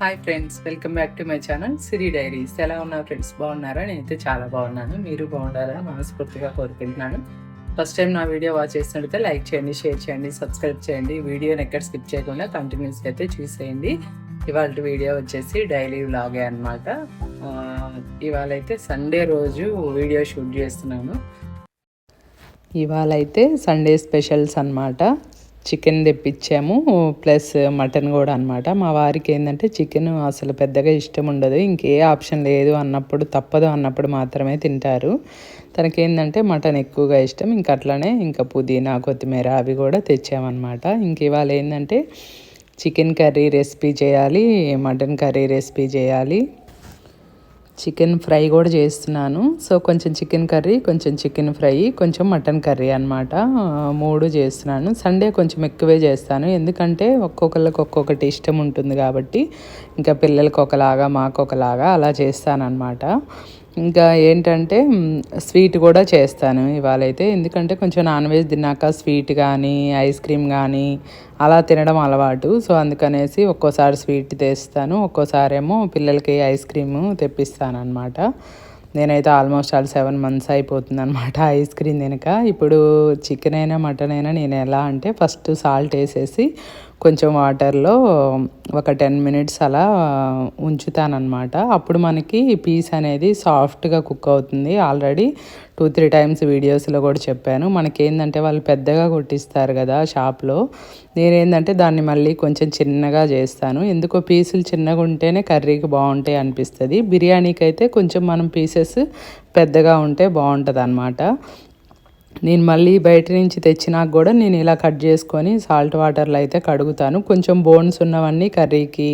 Hi friends welcome back to my channel Siri diaries ఎలా ఉన్నారు friends బాగున్నారా? నేనైతే చాలా బాగున్నాను. మీరు బాగుండాలని మనస్ఫూర్తిగా కోరుకుంటున్నాను. ఫస్ట్ టైం నా వీడియో వాచ్ చేసినట్లయితే లైక్ చేయండి షేర్ చేయండి సబ్స్క్రైబ్ చేయండి. వీడియోని ఎక్కడ స్కిప్ చేయకుండా కంటిన్యూస్గా అయితే చూసేయండి. ఇవాళ వీడియో వచ్చేసి డైలీ వ్లాగే అనమాట ఇవాళ అయితే సండే రోజు వీడియో షూట్ చేస్తున్నాను. ఇవాళ అయితే సండే స్పెషల్స్ అన్నమాట. చికెన్ తెప్పించాము ప్లస్ మటన్ కూడా అనమాట మా వారికి ఏంటంటే చికెన్ అసలు పెద్దగా ఇష్టం ఉండదు ఇంకే ఆప్షన్ లేదు అన్నప్పుడు తప్పదు అన్నప్పుడు మాత్రమే తింటారు. తనకేంటంటే మటన్ ఎక్కువగా ఇష్టం ఇంక అట్లనే ఇంకా పుదీనా కొత్తిమీర అవి కూడా తెచ్చామన్నమాట. ఇంక ఇవాళ ఏంటంటే చికెన్ కర్రీ రెసిపీ చేయాలి మటన్ కర్రీ రెసిపీ చేయాలి. చికెన్ ఫ్రై కూడా చేస్తున్నాను. సో కొంచెం చికెన్ కర్రీ కొంచెం చికెన్ ఫ్రై కొంచెం మటన్ కర్రీ అనమాట మూడు చేస్తున్నాను. సండే కొంచెం ఎక్కువే చేస్తాను. ఎందుకంటే ఒక్కొక్కరికి ఒక్కొక్కటి ఇష్టం ఉంటుంది కాబట్టి. ఇంకా పిల్లలకి ఒకలాగా మాకు ఒకలాగా అలా చేస్తానన్నమాట. ఇంకా ఏంటంటే స్వీట్ కూడా చేస్తాను ఇవాళ అయితే ఎందుకంటే కొంచెం నాన్ వెజ్ తిన్నాక స్వీట్ కానీ ఐస్ క్రీమ్ కానీ అలా తినడం అలవాటు. సో అందుకనేసి ఒక్కోసారి స్వీట్ తెస్తాను. ఒక్కోసారి ఏమో పిల్లలకి ఐస్ క్రీమ్ తెప్పిస్తాను అనమాట నేనైతే ఆల్మోస్ట్ ఆల్ సెవెన్ మంత్స్ అయిపోతుంది అనమాట ఐస్ క్రీమ్ తినక. ఇప్పుడు చికెన్ అయినా మటన్ అయినా నేను ఎలా అంటే ఫస్ట్ సాల్ట్ వేసేసి కొంచెం వాటర్లో ఒక టెన్ మినిట్స్ అలా ఉంచుతానమాట అప్పుడు మనకి పీస్ అనేది సాఫ్ట్గా కుక్ అవుతుంది. ఆల్రెడీ టూ త్రీ టైమ్స్ వీడియోస్లో కూడా చెప్పాను. మనకి ఏంటంటే వాళ్ళు పెద్దగా కొట్టిస్తారు కదా షాప్లో. నేనేంటంటే దాన్ని మళ్ళీ కొంచెం చిన్నగా చేస్తాను. ఎందుకో పీసులు చిన్నగా ఉంటేనే కర్రీకి బాగుంటాయి అనిపిస్తుంది. బిర్యానీకి అయితే కొంచెం మనం పీసెస్ పెద్దగా ఉంటే బాగుంటుంది అనమాట నేను మళ్ళీ బయట నుంచి తెచ్చినాక కూడా నేను ఇలా కట్ చేసుకొని సాల్ట్ వాటర్లో అయితే కడుగుతాను. కొంచెం బోన్స్ ఉన్నవన్నీ కర్రీకి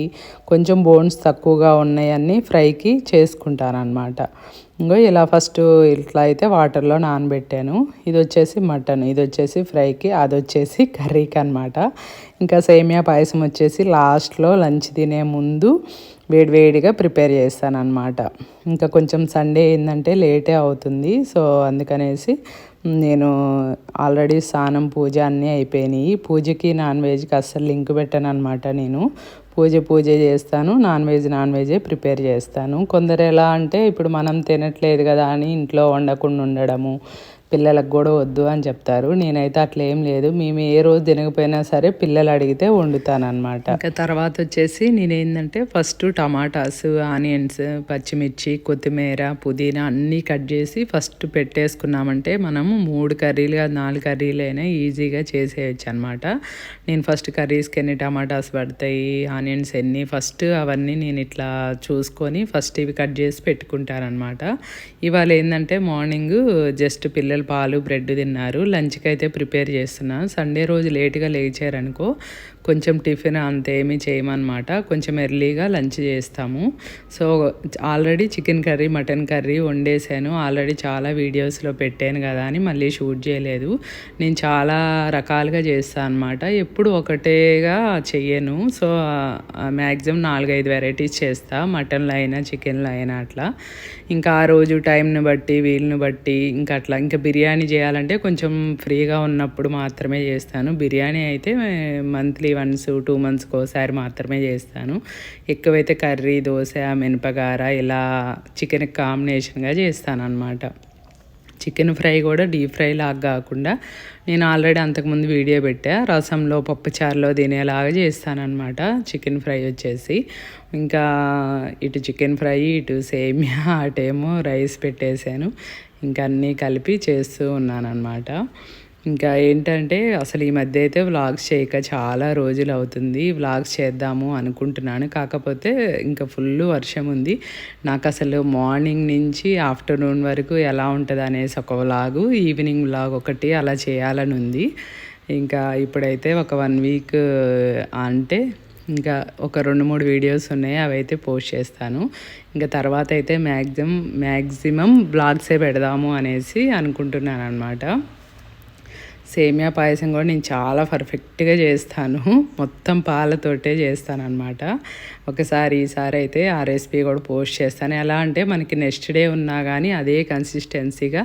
కొంచెం బోన్స్ తక్కువగా ఉన్నాయన్నీ ఫ్రైకి చేసుకుంటాను అనమాట ఇంకో ఇలా ఫస్ట్ ఇట్లా అయితే వాటర్లో నానబెట్టాను. ఇది వచ్చేసి మటన్ ఇది వచ్చేసి ఫ్రైకి అది వచ్చేసి కర్రీకి అనమాట ఇంకా సేమియా పాయసం వచ్చేసి లాస్ట్లో లంచ్ తినే ముందు వేడివేడిగా ప్రిపేర్ చేస్తాను అనమాట ఇంకా కొంచెం సండే ఏంటంటే లేటే అవుతుంది. సో అందుకనేసి నేను ఆల్రెడీ స్నానం పూజ అన్నీ అయిపోయినాయి. పూజకి నాన్ వెజ్కి అస్సలు లింక్ పెట్టాను అనమాట నేను. పూజ పూజ చేస్తాను. నాన్ వెజ్ నాన్ వెజే ప్రిపేర్ చేస్తాను. కొందరు ఎలా అంటే ఇప్పుడు మనం తినట్లేదు కదా అని ఇంట్లో వండకుండా ఉండడము. పిల్లలకు కూడా వద్దు అని చెప్తారు. నేనైతే అట్లా ఏం లేదు. మేము ఏ రోజు తినకపోయినా సరే పిల్లలు అడిగితే వండుతాను అనమాట ఇంకా తర్వాత వచ్చేసి నేను ఏంటంటే ఫస్ట్ టమాటాస్ ఆనియన్స్ పచ్చిమిర్చి కొత్తిమీర పుదీనా అన్నీ కట్ చేసి ఫస్ట్ పెట్టేసుకున్నామంటే మనము మూడు కర్రీలు నాలుగు కర్రీలు అయినా ఈజీగా చేసేయచ్చు అనమాట నేను ఫస్ట్ కర్రీస్కి ఎన్ని టమాటాస్ పడతాయి ఆనియన్స్ ఎన్ని ఫస్ట్ అవన్నీ నేను ఇట్లా చూసుకొని ఫస్ట్ ఇవి కట్ చేసి పెట్టుకుంటానమాట ఇవాళ ఏంటంటే మార్నింగ్ జస్ట్ పిల్లలు పిల్లలు పాలు బ్రెడ్ తిన్నారు. లంచ్కి అయితే ప్రిపేర్ చేస్తున్నాను. సండే రోజు లేట్గా లేచారనుకో కొంచెం టిఫిన్ అంతేమీ చేయమన్నమాట. కొంచెం ఎర్లీగా లంచ్ చేస్తాము. So already chicken curry mutton curry వండేసాను already చాలా వీడియోస్లో పెట్టాను కదా అని మళ్ళీ షూట్ చేయలేదు. నేను చాలా రకాలుగా చేస్తాను అనమాట ఎప్పుడు ఒకటేగా చెయ్యను. సో మ్యాక్సిమం నాలుగైదు వెరైటీస్ చేస్తా. మటన్లో అయినా చికెన్లో అయినా అట్లా. ఇంకా ఆ రోజు టైంని బట్టి వీలుని బట్టి ఇంకా అట్లా. ఇంకా బిర్యానీ చేయాలంటే కొంచెం ఫ్రీగా ఉన్నప్పుడు మాత్రమే చేస్తాను. బిర్యానీ అయితే మంత్లీ వన్స్ టూ మంత్స్కి ఒకసారి మాత్రమే చేస్తాను. ఎక్కువైతే కర్రీ దోశ మినపగార ఇలా చికెన్ కాంబినేషన్గా చేస్తాను అనమాట చికెన్ ఫ్రై కూడా డీప్ ఫ్రై లాగా కాకుండా నేను ఆల్రెడీ అంతకుముందు వీడియో పెట్టా. రసంలో పప్పుచారులో తినేలాగా చేస్తానన్నమాట. చికెన్ ఫ్రై వచ్చేసి. ఇంకా ఇటు చికెన్ ఫ్రై ఇటు సేమియా అటేమో రైస్ పెట్టేశాను. ఇంకా అన్నీ కలిపి చేస్తూ ఉన్నానన్నమాట. ఇంకా ఏంటంటే అసలు ఈ మధ్య అయితే వ్లాగ్స్ చేయక చాలా రోజులు అవుతుంది. వ్లాగ్స్ చేద్దాము అనుకుంటున్నాను. కాకపోతే ఇంకా ఫుల్ వర్షం ఉంది. నాకు అసలు మార్నింగ్ నుంచి ఆఫ్టర్నూన్ వరకు ఎలా ఉంటుంది అనేసి ఒక వ్లాగు ఈవినింగ్ వ్లాగ్ ఒకటి అలా చేయాలని ఉంది. ఇంకా ఇప్పుడైతే ఒక వన్ వీక్ అంటే ఇంకా ఒక రెండు మూడు వీడియోస్ ఉన్నాయి. అవి అయితే పోస్ట్ చేస్తాను. ఇంకా తర్వాత అయితే మ్యాక్సిమం మ్యాక్సిమం బ్లాగ్సే పెడదాము అనేసి అనుకుంటున్నాను అనమాట సేమియా పాయసం కూడా నేను చాలా పర్ఫెక్ట్గా చేస్తాను. మొత్తం పాలతోటే చేస్తాను అనమాట ఒకసారి ఈసారి అయితే ఆ రెసిపీ కూడా పోస్ట్ చేస్తాను. ఎలా అంటే మనకి నెక్స్ట్ డే ఉన్నా కానీ అదే కన్సిస్టెన్సీగా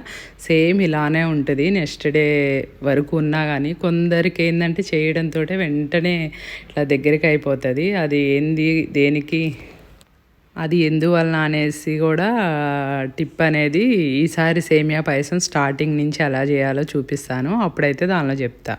సేమ్ ఇలానే ఉంటుంది. నెక్స్ట్ డే వరకు ఉన్నా కానీ కొందరికి ఏంటంటే చేయడంతో వెంటనే ఇట్లా దగ్గరికి అయిపోతుంది. అది ఏంది దేనికి అది ఎందువలన అనేసి కూడా టిప్ అనేది ఈసారి సేమియా పాయసం స్టార్టింగ్ నుంచి ఎలా చేయాలో చూపిస్తాను. అప్పుడైతే దానిలో చెప్తా.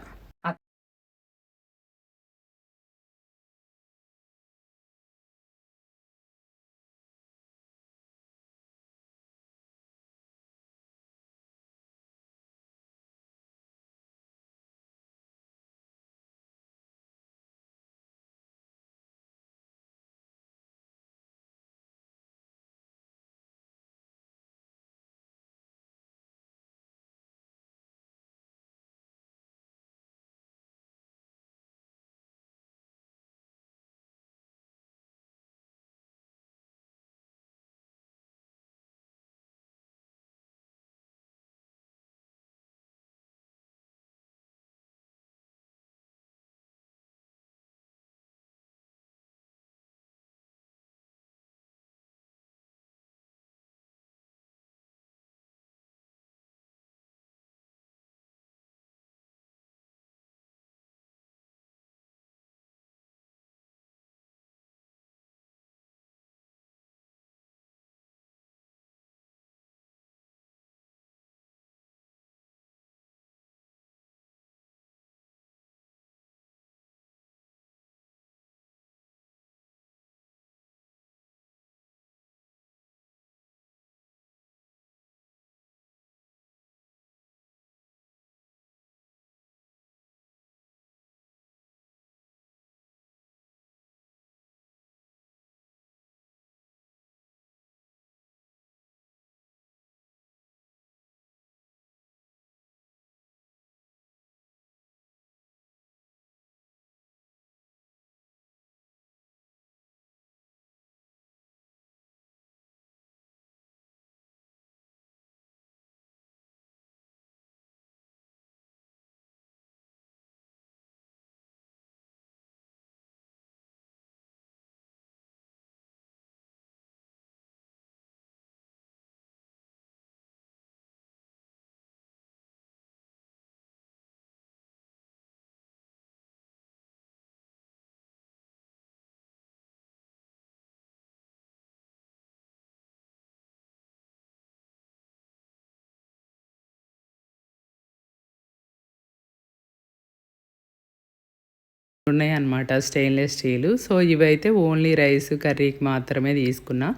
ఉన్నాయన్నమాట స్టెయిన్లెస్ స్టీలు సో ఇవైతే ఓన్లీ రైస్ కర్రీకి మాత్రమే తీసుకున్నా.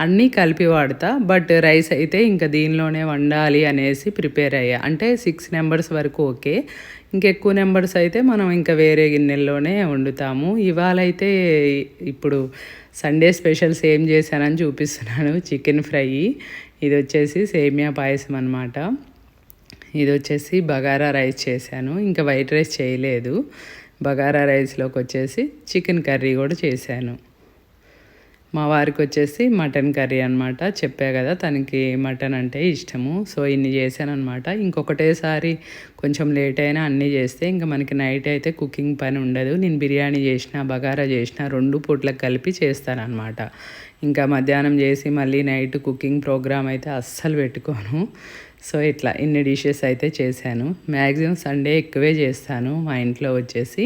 అన్నీ కలిపి వాడతా. బట్ రైస్ అయితే ఇంకా దీనిలోనే వండాలి అనేసి ప్రిపేర్ అయ్యా. అంటే సిక్స్ నెంబర్స్ వరకు ఓకే. ఇంకెక్కువ నెంబర్స్ అయితే మనం ఇంకా వేరే గిన్నెల్లోనే వండుతాము. ఇవాళ అయితే ఇప్పుడు సండే స్పెషల్స్ ఏం చేశానని చూపిస్తున్నాను. చికెన్ ఫ్రై ఇది వచ్చేసి సేమియా పాయసం అనమాట ఇది వచ్చేసి బగారా రైస్ చేశాను. ఇంకా వైట్ రైస్ చేయలేదు. బగారా రైస్లోకి వచ్చేసి చికెన్ కర్రీ కూడా చేశాను. మా వారికి వచ్చేసి మటన్ కర్రీ అనమాట చెప్పా కదా తనకి మటన్ అంటే ఇష్టము. సో ఇన్ని చేశాను అనమాట ఇంకొకటేసారి కొంచెం లేట్ అయినా అన్నీ చేస్తే ఇంకా మనకి నైట్ అయితే కుకింగ్ పని ఉండదు. నేను బిర్యానీ చేసిన బగారా చేసిన రెండు పూట్లకు కలిపి చేస్తానన్నమాట. ఇంకా మధ్యాహ్నం చేసి మళ్ళీ నైట్ కుకింగ్ ప్రోగ్రామ్ అయితే అస్సలు పెట్టుకోను. సో ఇట్లా ఇన్ని డిషెస్ అయితే చేశాను. మ్యాక్సిమం సండే ఎక్కువే చేస్తాను మా ఇంట్లో వచ్చేసి.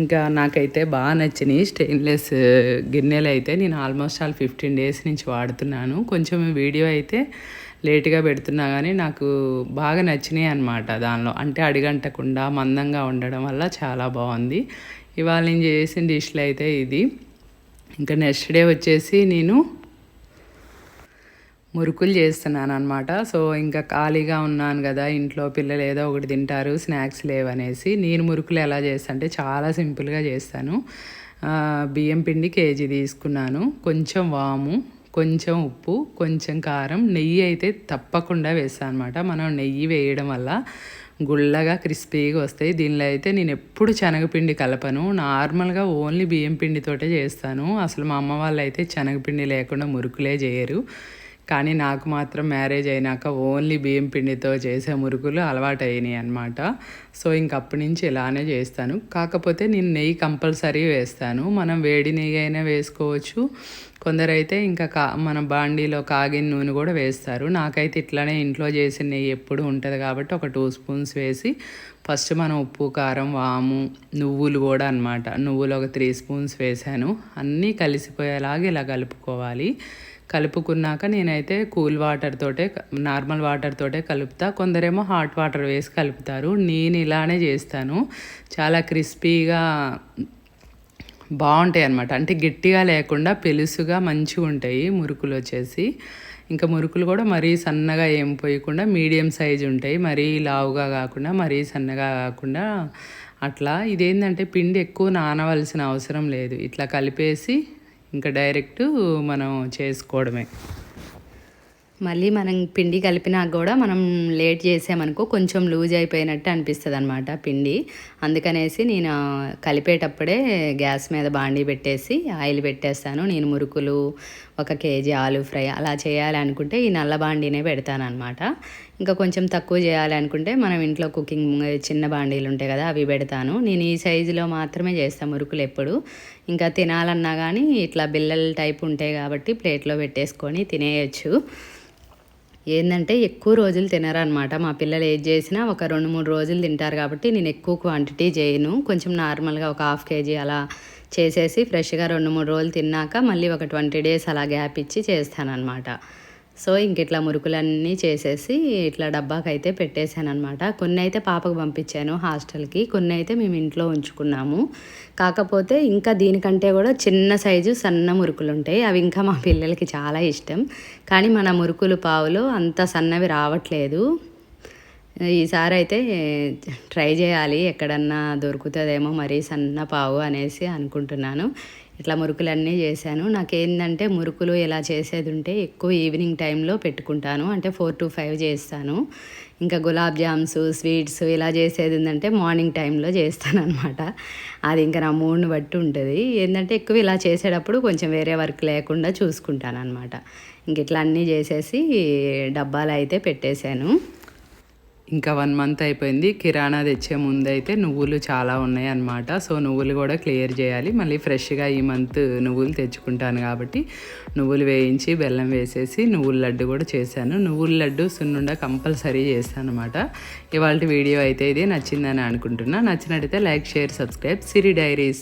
ఇంకా నాకైతే బాగా నచ్చినాయి స్టెయిన్లెస్ గిన్నెలు అయితే. నేను ఆల్మోస్ట్ ఆల్ ఫిఫ్టీన్ డేస్ నుంచి వాడుతున్నాను. కొంచెం వీడియో అయితే లేట్గా పెడుతున్నా కానీ నాకు బాగా నచ్చినాయి అనమాట దానిలో. అంటే అడిగంటకుండా మందంగా ఉండడం వల్ల చాలా బాగుంది. ఇవాళ నేను చేసిన డిష్లు అయితే ఇది. ఇంకా నెక్స్ట్ డే వచ్చేసి నేను మురుకులు చేస్తున్నాను అనమాట సో ఇంకా ఖాళీగా ఉన్నాను కదా ఇంట్లో పిల్లలు ఏదో ఒకటి తింటారు స్నాక్స్ లేవనేసి నేను మురుకులు ఎలా చేస్తాను అంటే చాలా సింపుల్గా చేస్తాను. బియ్యం పిండి కేజీ తీసుకున్నాను కొంచెం వాము కొంచెం ఉప్పు కొంచెం కారం నెయ్యి అయితే తప్పకుండా వేస్తాను అనమాట మనం నెయ్యి వేయడం వల్ల గుళ్ళగా క్రిస్పీగా వస్తాయి. దీనిలో అయితే నేను ఎప్పుడు శనగపిండి కలపను. నార్మల్గా ఓన్లీ బియ్యం పిండితోటే చేస్తాను. అసలు మా అమ్మ వాళ్ళు అయితే శనగపిండి లేకుండా మురుకులే చేయరు. కానీ నాకు మాత్రం మ్యారేజ్ అయినాక ఓన్లీ బియ్యం పిండితో చేసే మురుకులు అలవాటు అయినాయి అనమాట సో ఇంకప్పటి నుంచి ఇలానే చేస్తాను. కాకపోతే నేను నెయ్యి కంపల్సరీ వేస్తాను. మనం వేడి నెయ్యి అయినా వేసుకోవచ్చు. కొందరైతే ఇంకా కా మన బాండీలో కాగిన నూనె కూడా వేస్తారు. నాకైతే ఇట్లానే ఇంట్లో చేసిన నెయ్యి ఎప్పుడు ఉంటుంది కాబట్టి ఒక టూ స్పూన్స్ వేసి ఫస్ట్ మనం ఉప్పు కారం వాము నువ్వులు కూడా అనమాట నువ్వులు ఒక త్రీ స్పూన్స్ వేసాను. అన్నీ కలిసిపోయేలాగా ఇలా కలుపుకోవాలి. కలుపుకున్నాక నేనైతే కూల్ వాటర్ తోటే నార్మల్ వాటర్ తోటే కలుపుతా. కొందరేమో హాట్ వాటర్ వేసి కలుపుతారు. నేను ఇలానే చేస్తాను. చాలా క్రిస్పీగా బాగుంటాయి అనమాట అంటే గట్టిగా లేకుండా పెలుసుగా మంచిగా ఉంటాయి మురుకులు వచ్చేసి. ఇంకా మురుకులు కూడా మరీ సన్నగా ఏం పోయకుండా మీడియం సైజు ఉంటాయి. మరీ లావుగా కాకుండా మరీ సన్నగా కాకుండా అట్లా. ఇదేంటంటే పిండి ఎక్కువ నానవలసిన అవసరం లేదు. ఇట్లా కలిపేసి ఇంకా డైరెక్ట్ మనం చేసుకోవడమే. మళ్ళీ మనం పిండి కలిపినా కూడా మనం లేట్ చేసామనుకో కొంచెం లూజ్ అయిపోయినట్టు అనిపిస్తుంది అనమాట పిండి. అందుకనేసి నేను కలిపేటప్పుడే గ్యాస్ మీద బాండీ పెట్టేసి ఆయిల్ పెట్టేస్తాను. నేను మురుకులు ఒక కేజీ ఆలు ఫ్రై అలా చేయాలనుకుంటే ఈ నల్ల బాండీనే పెడతాను అనమాట ఇంకా కొంచెం తక్కువ చేయాలనుకుంటే మనం ఇంట్లో కుకింగ్ చిన్న బాండీలు ఉంటాయి కదా అవి పెడతాను. నేను ఈ సైజులో మాత్రమే చేస్తాను మురుకులు ఎప్పుడు. ఇంకా తినాలన్నా కానీ ఇట్లా బిల్లల టైప్ ఉంటాయి కాబట్టి ప్లేట్లో పెట్టేసుకొని తినేయచ్చు. ఏంటంటే ఎక్కువ రోజులు తినరనమాట మా పిల్లలు ఏది చేసినా ఒక రెండు మూడు రోజులు తింటారు కాబట్టి నేను ఎక్కువ క్వాంటిటీ చేయను. కొంచెం నార్మల్గా ఒక హాఫ్ కేజీ అలా చేసేసి ఫ్రెష్గా రెండు మూడు రోజులు తిన్నాక మళ్ళీ ఒక ట్వంటీ డేస్ అలా గ్యాప్ ఇచ్చి చేస్తానన్నమాట. సో ఇంక ఇట్లా మురుకులన్నీ చేసేసి ఇట్లా డబ్బాకి అయితే పెట్టేశాను అనమాట కొన్ని అయితే పాపకు పంపించాను హాస్టల్కి. కొన్ని అయితే మేము ఇంట్లో ఉంచుకున్నాము. కాకపోతే ఇంకా దీనికంటే కూడా చిన్న సైజు సన్న మురుకులు ఉంటాయి అవి ఇంకా మా పిల్లలకి చాలా ఇష్టం. కానీ మన మురుకులు పావులు అంత సన్నవి రావట్లేదు. ఈసారి అయితే ట్రై చేయాలి ఎక్కడన్నా దొరుకుతుందేమో మరీ సన్న పావు అనేసి అనుకుంటున్నాను. ఇట్లా మురుకులన్నీ చేశాను. నాకేంటంటే మురుకులు ఇలా చేసేది ఉంటే ఎక్కువ ఈవినింగ్ టైంలో పెట్టుకుంటాను. అంటే ఫోర్ టు ఫైవ్ చేస్తాను. ఇంకా గులాబ్ జామ్స్ స్వీట్స్ ఇలా చేసేది ఏంటంటే మార్నింగ్ టైంలో చేస్తాను అనమాట అది ఇంకా నా మూడ్ని బట్టి ఉంటుంది. ఏంటంటే ఎక్కువ ఇలా చేసేటప్పుడు కొంచెం వేరే వర్క్ లేకుండా చూసుకుంటాను అనమాట ఇంక ఇట్లా అన్నీ చేసేసి డబ్బాలు అయితే పెట్టేశాను. ఇంకా వన్ మంత్ అయిపోయింది. కిరాణా తెచ్చే ముందు అయితే నువ్వులు చాలా ఉన్నాయి అన్నమాట సో నువ్వులు కూడా క్లియర్ చేయాలి. మళ్ళీ ఫ్రెష్గా ఈ మంత్ నువ్వులు తెచ్చుకుంటాను కాబట్టి నువ్వులు వేయించి బెల్లం వేసేసి నువ్వుల లడ్డు కూడా చేశాను. నువ్వుల లడ్డు సున్నుండ కంపల్సరీ చేస్తాను అనమాట ఇవాళ వీడియో అయితే ఇది. నచ్చిందని అనుకుంటున్నా. నచ్చినట్టయితే like share subscribe. Siri diaries